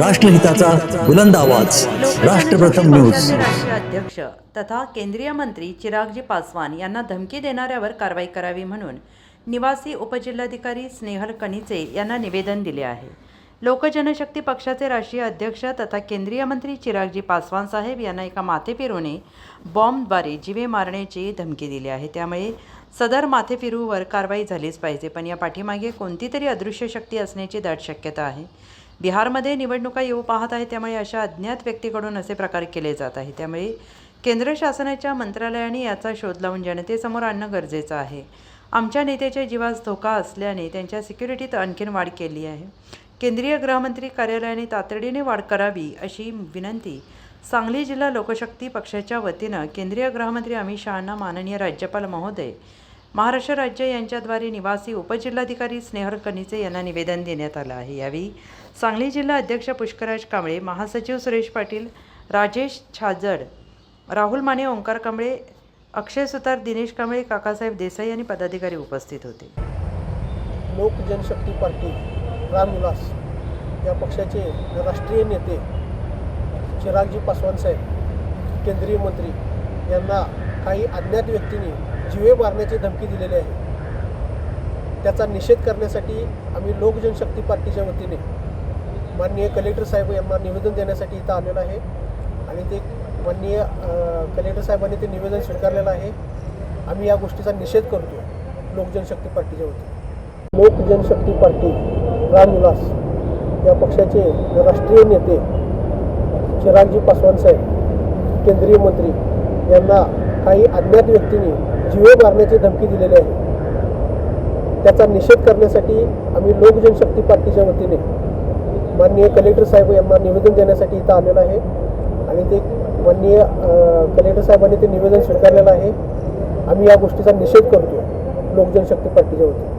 राष्ट्रहिताचा बुलंद आवाज. राष्ट्रप्रथम न्यूज. अध्यक्ष तथा केंद्रीय मंत्री चिरागजी पासवान यांना धमकी देणाऱ्यावर कारवाई करावी म्हणून निवासी उपजिल्हाधिकारी स्नेहल कनिचे यांना निवेदन दिले आहे. लोकजनशक्ती पक्षाचे राष्ट्रीय अध्यक्ष तथा केंद्रीय मंत्री चिरागजी पासवान साहेब यांना एका माथेफिरूने बॉम्बद्वारे जीवे मारण्याची धमकी दिली आहे. त्यामुळे सदर माथेफिरूवर कारवाई झालीच पाहिजे पण या पाठीमागे कोणती तरी अदृश्य शक्ती असण्याची दाट शक्यता आहे. बिहारमध्ये निवडणुका येऊ पाहत आहे त्यामुळे अशा अज्ञात व्यक्तीकडून असे प्रकार केले जात आहे त्यामुळे केंद्र शासनाच्या मंत्रालयाने याचा शोध लावून जनतेसमोर आणणं गरजेचं आहे. आमच्या नेत्याच्या जीवास धोका असल्याने त्यांच्या सिक्युरिटीत आणखीन वाढ केली आहे. केंद्रीय गृहमंत्री कार्यालयाने तातडीने वाढ करावी अशी विनंती सांगली जिल्हा लोकशक्ती पक्षाच्या वतीनं केंद्रीय गृहमंत्री अमित शहांना माननीय राज्यपाल महोदय महाराष्ट्र राज्य यांच्याद्वारे निवासी उपजिल्हाधिकारी स्नेहर कनिचे यांना निवेदन देण्यात आलं आहे. यावेळी सांगली जिल्हा अध्यक्ष पुष्कराज कांबळे महासचिव सुरेश पाटील राजेश छाजड राहुल माने ओंकार कांबळे अक्षय सुतार दिनेश कांबळे काकासाहेब देसाई आणि पदाधिकारी उपस्थित होते. लोक जनशक्ती पार्टी रामविलास या पक्षाचे राष्ट्रीय नेते चिरागजी पासवान साहेब केंद्रीय मंत्री यांना काही अज्ञात व्यक्तींनी जीवे मारण्याची धमकी दिलेली आहे. त्याचा निषेध करण्यासाठी आम्ही लोकजनशक्ती पार्टीच्या वतीने माननीय कलेक्टर साहेब यांना निवेदन देण्यासाठी इथं आलेलं आहे. आणि ते माननीय कलेक्टर साहेबांनी ते निवेदन स्वीकारलेलं आहे. आम्ही या गोष्टीचा निषेध करतो लोकजनशक्ती पार्टीच्या वतीने. लोकजनशक्ती पार्टी रामविलास या पक्षाचे राष्ट्रीय नेते चिरागजी पासवान साहेब केंद्रीय मंत्री यांना काही अज्ञात व्यक्तींनी जीवे मारण्याची धमकी दिलेली आहे. त्याचा निषेध करण्यासाठी आम्ही लोक जनशक्ती पार्टीच्या वतीने माननीय कलेक्टर साहेब यांना निवेदन देण्यासाठी इथं आलेलं आहे. आणि ते माननीय कलेक्टर साहेबांनी ते निवेदन स्वीकारलेलं आहे. आम्ही या गोष्टीचा निषेध करतो लोक जनशक्ती पार्टीच्या वतीने.